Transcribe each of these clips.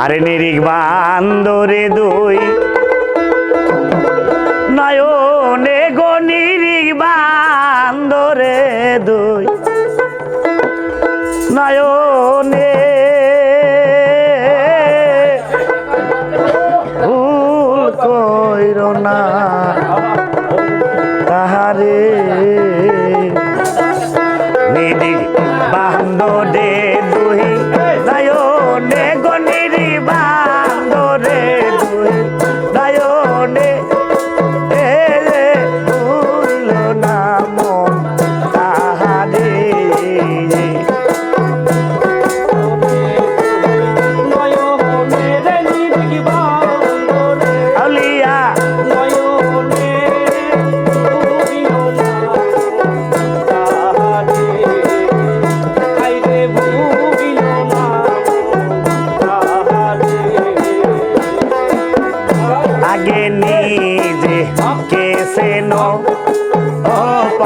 আর নিরিক বান্দরে দুই। নয়নে গো নিরিক বান্দরে দুই। নয়ন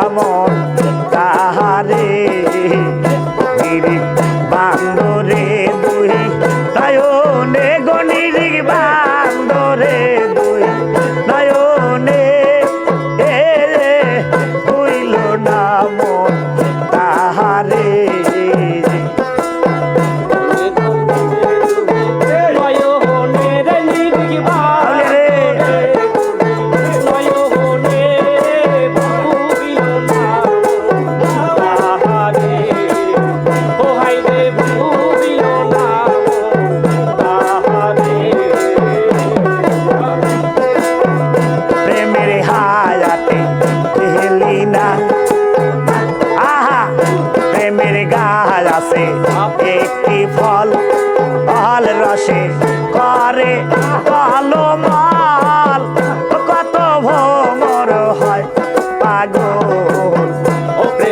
amo. ফল ভালো রসে করে ভালো মাল। কত ভোমর হয় পাগল। সে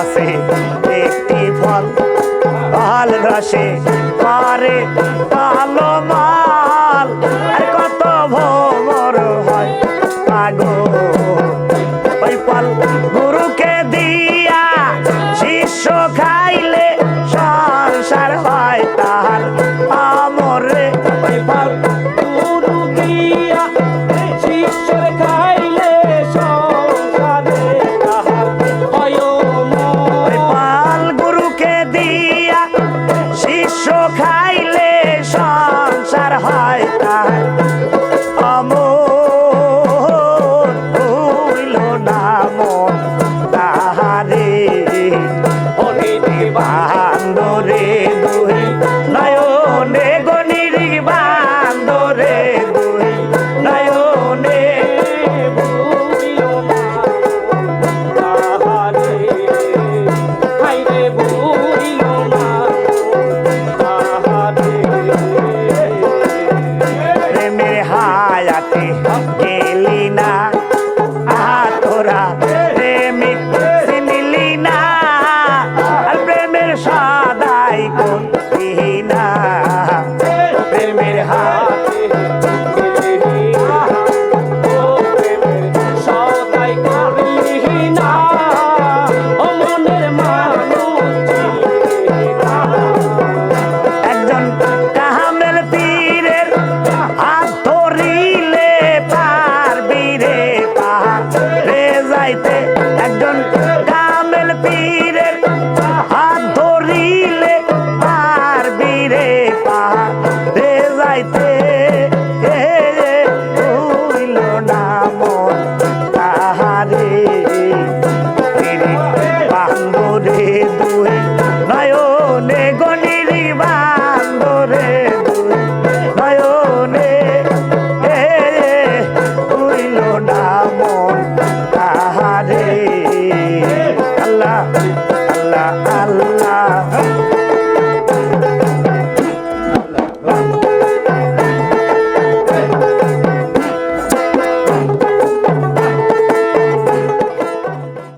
আছে একটি ফল আমারে কালো মা ver পীরের হাত আর বীরে পারে যাইতে হইল না মন।